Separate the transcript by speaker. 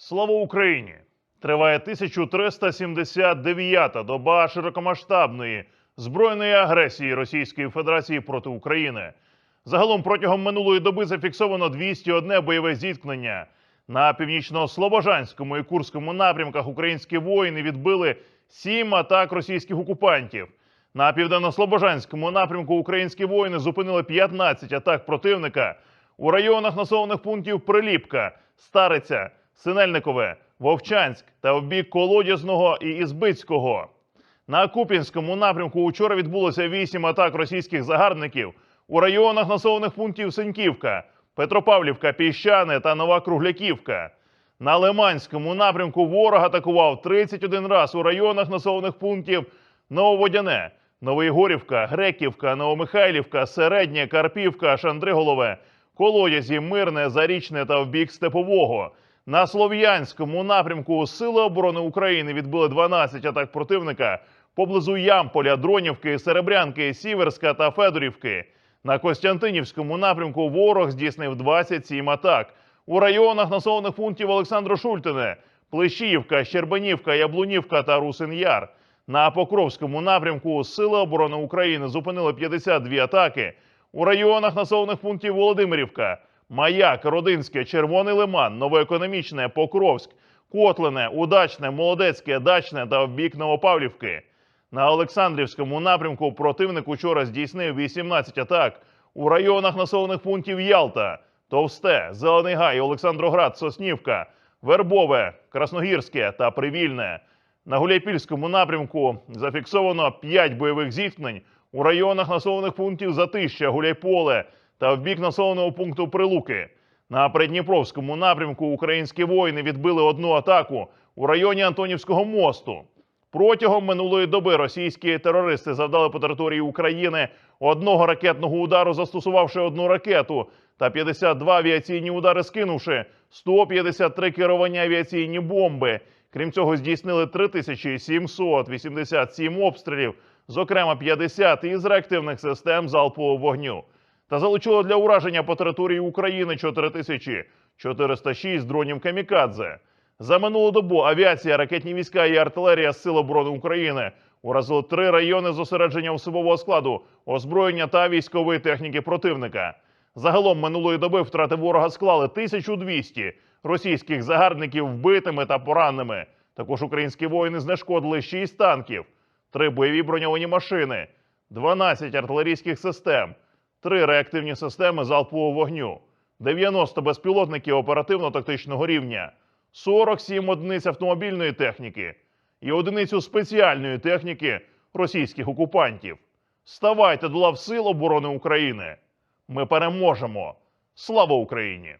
Speaker 1: Слава Україні! Триває 1379-та доба широкомасштабної збройної агресії Російської Федерації проти України. Загалом протягом минулої доби зафіксовано 201 бойове зіткнення. На північно-слобожанському і Курському напрямках українські воїни відбили сім атак російських окупантів. На південно-слобожанському напрямку українські воїни зупинили 15 атак противника у районах населених пунктів Приліпка, Стариця, Синельникове, Вовчанськ та в бік Колодязного і Ізбицького. На Куп'янському напрямку учора відбулося вісім атак російських загарбників у районах населених пунктів Синьківка, Петропавлівка, Піщане та Нова Кругляківка. На Лиманському напрямку ворог атакував 31 раз у районах населених пунктів Нововодяне, Новоєгорівка, Греківка, Новомихайлівка, Середнє, Карпівка, Шандриголове, Колодязі, Мирне, Зарічне та в бік Степового. На Слов'янському напрямку Сили оборони України відбили 12 атак противника поблизу Ямполя, Дронівки, Серебрянки, Сіверська та Федорівки. На Костянтинівському напрямку ворог здійснив 27 атак. У районах населених пунктів Олександро Шультине, Плещіївка, Щербанівка, Яблунівка та Русин-Яр. На Покровському напрямку Сили оборони України зупинили 52 атаки. У районах населених пунктів Володимирівка, Маяк, Родинське, Червоний Лиман, Новоекономічне, Покровськ, Котлине, Удачне, Молодецьке, Дачне та в бік Новопавлівки. На Олександрівському напрямку противник учора здійснив 18 атак у районах населених пунктів Ялта, Товсте, Зелений Гай, Олександроград, Соснівка, Вербове, Красногірське та Привільне. На Гуляйпільському напрямку зафіксовано 5 бойових зіткнень у районах населених пунктів Затища, Гуляйполе та в бік населеного пункту Прилуки. На Придніпровському напрямку українські воїни відбили одну атаку у районі Антонівського мосту. Протягом минулої доби російські терористи завдали по території України одного ракетного удару, застосувавши одну ракету, та 52 авіаційні удари скинувши 153 керовані авіаційні бомби. Крім цього, здійснили 3787 обстрілів, зокрема 50 із реактивних систем залпового вогню. Та залучило для ураження по території України 4406 дронів камікадзе. За минулу добу авіація, ракетні війська і артилерія Сил оборони України уразили три райони зосередження особового складу, озброєння та військової техніки противника. Загалом минулої доби втрати ворога склали 1200 російських загарбників вбитими та пораненими. Також українські воїни знешкодили 6 танків, 3 бойові броньовані машини, 12 артилерійських систем, 3 реактивні системи залпового вогню, 90 безпілотників оперативно-тактичного рівня, 47 одиниць автомобільної техніки і одиницю спеціальної техніки російських окупантів. Ставайте до лав Сил оборони України. Ми переможемо. Слава Україні!